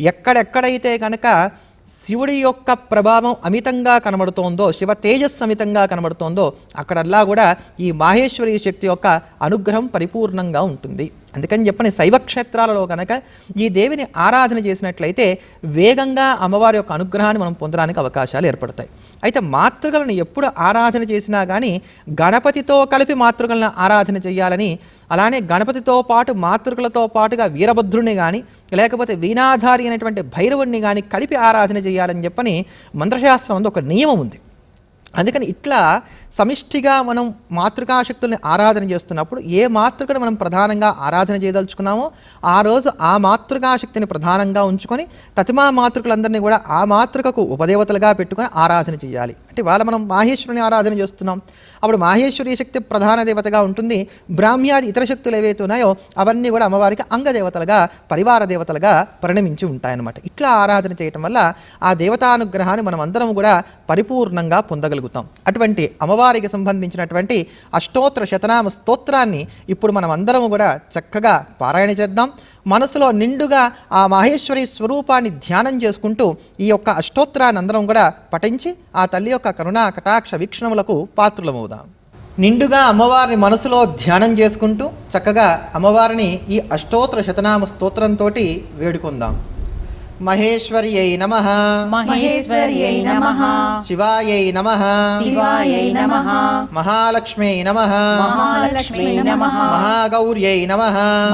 ఎక్కడెక్కడైతే కనుక శివుడి యొక్క ప్రభావం అమితంగా కనబడుతోందో శివ తేజస్సు అమితంగా కనబడుతోందో అక్కడల్లా కూడా ఈ మాహేశ్వరి శక్తి యొక్క అనుగ్రహం పరిపూర్ణంగా ఉంటుంది. అందుకని చెప్పని శైవ క్షేత్రాలలో కనుక ఈ దేవిని ఆరాధన చేసినట్లయితే వేగంగా అమ్మవారి యొక్క అనుగ్రహాన్ని మనం పొందడానికి అవకాశాలు ఏర్పడతాయి. అయితే మాతృకలను ఎప్పుడు ఆరాధన చేసినా కానీ గణపతితో కలిపి మాతృకలను ఆరాధన చేయాలని అలానే గణపతితో పాటు మాతృకలతో పాటుగా వీరభద్రుణ్ణి కానీ లేకపోతే వీణాధారి అనేటువంటి భైరవుణ్ణి కానీ కలిపి ఆరాధన చేయాలని చెప్పని మంత్రశాస్త్రం ఒక నియమం ఉంది. అందుకని ఇట్లా సమిష్టిగా మనం మాతృకాశక్తుల్ని ఆరాధన చేస్తున్నప్పుడు ఏ మాతృకను మనం ప్రధానంగా ఆరాధన చేయదలుచుకున్నామో ఆ రోజు ఆ మాతృకాశక్తిని ప్రధానంగా ఉంచుకొని తతిమా మాతృకులందరినీ కూడా ఆ మాతృకకు ఉపదేవతలుగా పెట్టుకొని ఆరాధన చేయాలి. అంటే వాళ్ళ మనం మాహేశ్వరుని ఆరాధన చేస్తున్నాం. అప్పుడు మాహేశ్వరి శక్తి ప్రధాన దేవతగా ఉంటుంది. బ్రాహ్మ్యాది ఇతర శక్తులు ఏవైతే ఉన్నాయో అవన్నీ కూడా అమ్మవారికి అంగదేవతలుగా పరివార దేవతలుగా పరిణమించి ఉంటాయన్నమాట. ఇట్లా ఆరాధన చేయటం వల్ల ఆ దేవతానుగ్రహాన్ని మనం అందరం కూడా పరిపూర్ణంగా పొందగలుగుతాం. అటువంటి అమ్మవారికి సంబంధించినటువంటి అష్టోత్తర శతనామ స్తోత్రాన్ని ఇప్పుడు మనం అందరం కూడా చక్కగా పారాయణ చేద్దాం. మనసులో నిండుగా ఆ మహేశ్వరి స్వరూపాన్ని ధ్యానం చేసుకుంటూ ఈ యొక్క అష్టోత్తరాన్ని అందరం కూడా పఠించి ఆ తల్లి యొక్క కరుణా కటాక్ష వీక్షణములకు పాత్రులమవుదాం. నిండుగా అమ్మవారిని మనసులో ధ్యానం చేసుకుంటూ చక్కగా అమ్మవారిని ఈ అష్టోత్తర శతనామ స్తోత్రంతో వేడుకుందాం. మహేశ్వర్యై నమ. మహేశ్వర్యై నమః. శివాయై నమ. శివాయై నమః. మహాలక్ష్మ్యై నమ. మహాలక్ష్మీ నమః. మహాగౌర్యై నమ.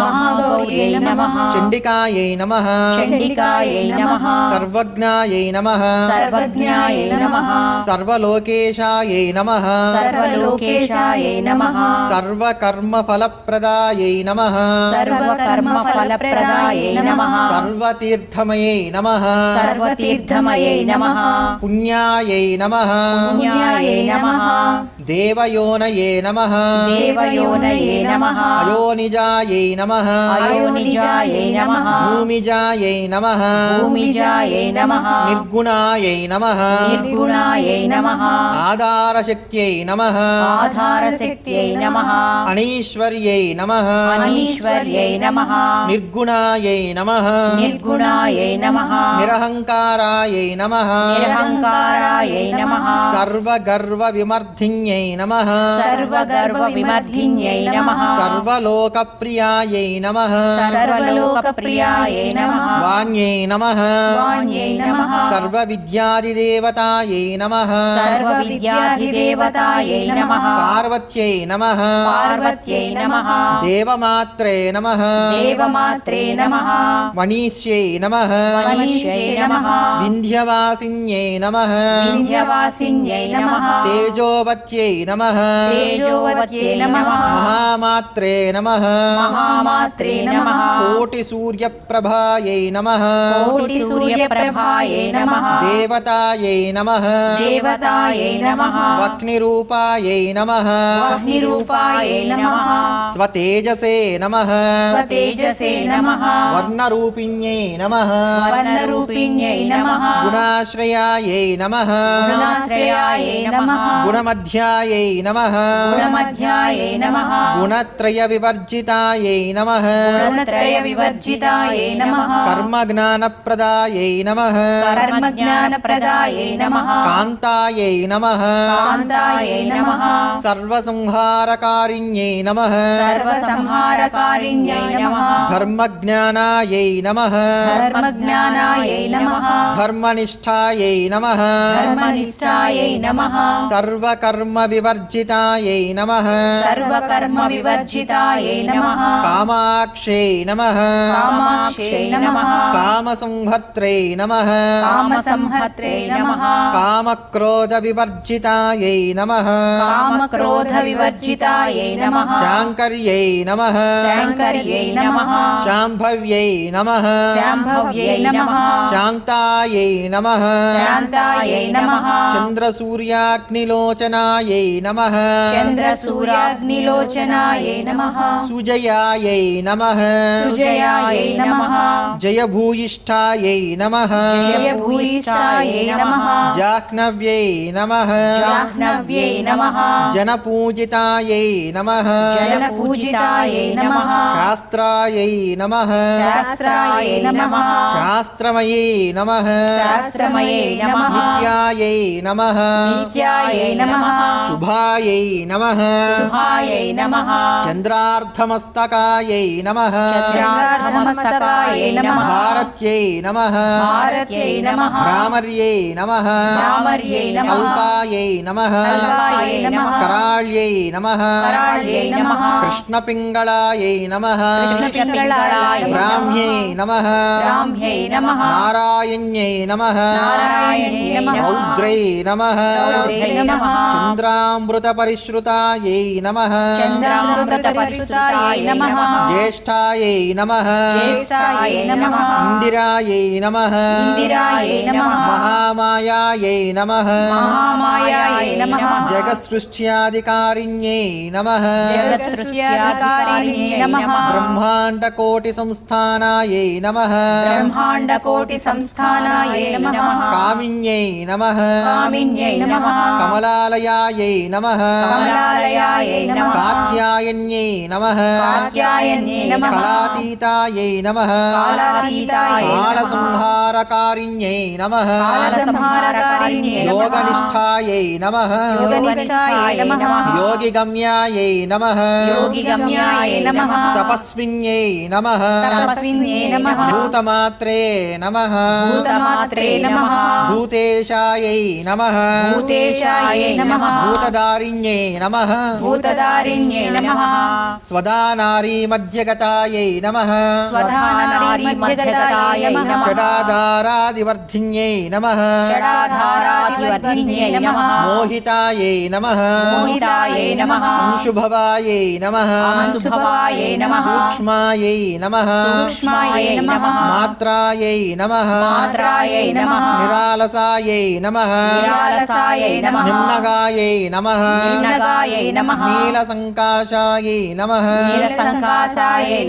మహాగౌర్యై నమః. చండికాయై నమ. చండికాయై నమః. సర్వజ్ఞాయై నమ. సర్వజ్ఞాయై నమః. సర్వలోకేశాయై నమ. సర్వలోకేశాయై నమః. సర్వకర్మఫలప్రదాయై నమ. సర్వకర్మఫలప్రదాయై నమః. సర్వతీర్థమయై నమ. సర్వతీర్థమయై నమః. పుణ్యాయై నమ. పుణ్యాయై నమః. దేవయోనయే నమ. దేవయోనయే నమః. అయోనిజాయై నమ. అయోనిజాయై నమః. భూమిజాయై నమ. భూమిజాయై నమః. నిర్గుణాయై నమ. నిర్గుణాయై నమః. ఆధారశక్త్యై నమ. ఆధారశక్త్యై నమః. అనీశ్వర్యై నమ. అనీశ్వర్యై నమః. నిర్గుణాయై నమ. నిర్గుణాయై నమః. నిరహంకారాయై నమ. నిరహంకారాయై నమః. సర్వగర్వ విమర్ధిన్యై నమ. సర్వగర్వ విమర్ధిన్యై నమః. సర్వలోకప్రియాయై నమ. సర్వలోకప్రియాయై నమః. వాణ్యై నమ. వాణ్యై నమః. సర్వవిద్యాదిదేవతాయై నమ. సర్వవిద్యాధిదేవతాయై నమః. పార్వత్యై నమ. పార్వత్యై నమః. దేవమాత్రే నమ. దేవమాత్రే నమః. మనీష్యై నమ. మనీష్యై నమః. వింధ్యవాసిన్యై నమ. వింధ్యవాసిన్యై నమః. తేజోవత్యై నమ. తేజోవత్యై నమః. మహామాత్రే నమ. మహామాత్రే నమః. కోటిసూర్యప్రభాయై నమ. కోటి సూర్యప్రభాయై నమః దేవతాయై నమ. దేవతాయై నమః. వక్నిరూపాయై నమ. అగ్నిరూపాయై నమః. స్వతేజసే నమ. స్వతేజసే నమః. వర్ణరూపిణ్యై నమ. వర్ణరూపిణ్యై నమః. గుణాశ్రయాయై నమ. గుణాశ్రయాయై నమః. గుణమధ్యాయై నమ. గుణమధ్యాయై నమః. గుణత్రయ వివర్జితాయై నమ. గుణత్రయ వివర్జితాయై నమః కర్మజ్ఞానప్రదాయై నమ కర్మజ్ఞానప్రదాయై నమః కాంతాయై నమ కాంతాయై నమః సర్వసంహారకారిణ్యై నమ సర్వసంహారకారిణ్యై నమః ధర్మజ్ఞానాయై నమ ధర్మజ్ఞానాయై నమః ధర్మనిష్టాయై నమ ధర్మనిష్టాయై నమః సర్వకర్మ వివర్జితాయై నమ సర్వకర్మ వివర్జితాయై నమః కామాక్షై నమ కామాక్షై నమః కామసంహర్త్రై నమ కామసంహర్త్రే నమః కామక్రోధ వివర్జితాయై నమ కామక్రోధ వివర్జితాయై నమః శాంకర్యై నమ శాంకర్యై నమః శాంభవ్యై నమ శాంభవ్యై నమః శాంతాయై నమ శాంతాయై నమః చంద్రసూర్యాగ్నిలోచనాయై చంద్రాయై నమ చంద్రసూర్యాగ్నిలోచనాయై నమః సుజయాయై నమ సుజయాయై నమః జయభూయిష్ఠాయై నమ జయభూయిష్టాయై నమః జాహ్నవ్యై నమ జాహ్నవ్యై నమః జనపూజితాయై నమ జనపూజితాయై నమః శాస్త్రాయై నమ శాస్త్రాయై నమః శాస్త్రమయై నమ శాస్త్రమయై నమః నిత్యాయై నమ నిత్యాయై నమః శుభాయై నమ శుభాయై నమః చంద్రార్ధమస్తకాయై నమ చంద్రార్ధమస్తకాయై నమః భారత్యై నమ భారత్యై నమః భ్రామర్యై నమ భ్రామర్యై నమః కల్పాయై నమ కల్పాయై నమః కరాళ్యై నమ కరాళ్యై నమః కృష్ణపింగళాయై నమ కృష్ణపింగళాయ బ్రాహ్మ్యై నమ బ్రాహ్మ్యై నమః నారాయణ్యై నమ నారాయణ్యై నమః రౌద్రై నమ రౌద్రై నమః చంద్రామృతపరిశ్రుతాయై నమ నమః జ్యేష్ఠాయై నమ జ్యేష్ఠాయై నమః ఇందిరాయై నమ మహామాయాయై నమ జగసృష్ట్యాధికారిణ్యై నమ బ్రహ్మాండకోటి సంస్థానాయై నమ బ్రహ్మాండకోటి సంస్థానాయై నమః కామిన్యై నమ కామిన్యై నమః కమలాలయాయై నమ కమలాలయాయై నమః కాత్యాయన్యై నమ కాత్యాయన్యై నమః కళాతీతాయై నమ కాలాతీతాయై నమః. కాలసంహారకారిణ్యై నమః. యోగనిష్టాయై నమ. యోగిగమ్యాయై నమ. తపస్విన్యై నమ. భూతమాత్రే నమ. భూతేశాయై నమ. భూతదారిణ్యై నమ. భూతదారిణ్యై నమః. నమ. స్వధానారీ మధ్యగతాయ నమః. షడాధారాదివర్ధిన్యై నమ. మోహితాయై నమ. మోహితాయై నమః. అంశుభవాయై నమ. సూక్ష్మాయై నమ. సూక్ష్మాయై నమః. మాత్రాయై నమ. మాత్రాయై నమః. నిరాలసాయై నమ. నిరాలసాయై నమః. నిమ్నగాయై నమ. నీలసంకాశాయై నమ. నీలసంకాసాయై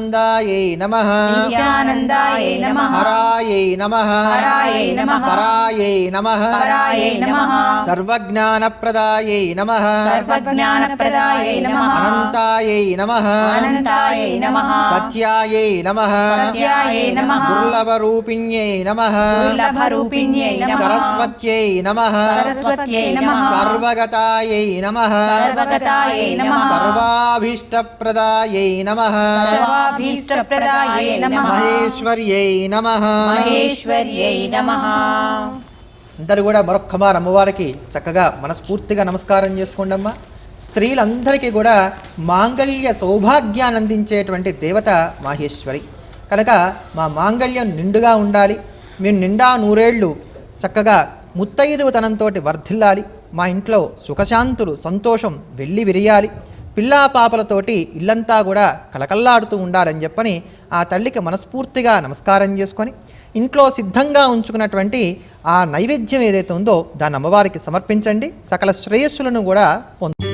నమః నిత్యానందాయై నమ. నిత్యానందాయై నమః. హరాయై నమ. హరాయై నమః. పరాయై నమ. పరాయై నమః. సర్వజ్ఞానప్రదాయై నమ. సర్వజ్ఞానప్రదాయై నమః. అనంతాయై నమ. అనంతాయై నమః. సత్యాయై నమ. సత్యాయై నమః. దుర్లభరూపిణ్యై నమ. దుర్లభరూపిణ్యై నమః. సరస్వత్యై నమ. సరస్వత్యై నమః. సర్వగతాయై నమ. సర్వగతాయై నమః. సర్వాభీష్టప్రదాయై నమః. మహేశ్వర్యై నమ. మహేశ్వర్యై నమః. అందరూ కూడా మరొక్క మారు అమ్మవారికి చక్కగా మనస్ఫూర్తిగా నమస్కారం చేసుకోండి అమ్మా స్త్రీలందరికీ కూడా మాంగళ్య సౌభాగ్యాన్ని అందించేటువంటి దేవత మాహేశ్వరి. కనుక మా మాంగళ్యం నిండుగా ఉండాలి. మేము నిండా నూరేళ్ళు చక్కగా ముత్తైదువుతనంతో వర్ధిల్లాలి. మా ఇంట్లో సుఖశాంతులు సంతోషం వెళ్ళి విరియాలి. పిల్లా పాపలతోటి ఇల్లంతా కూడా కలకల్లాడుతూ ఉండాలని చెప్పని ఆ తల్లికి మనస్ఫూర్తిగా నమస్కారం చేసుకొని ఇంట్లో సిద్ధంగా ఉంచుకున్నటువంటి ఆ నైవేద్యం ఏదైతే ఉందో దాన్ని అమ్మవారికి సమర్పించండి. సకల శ్రేయస్సులను కూడా పొందు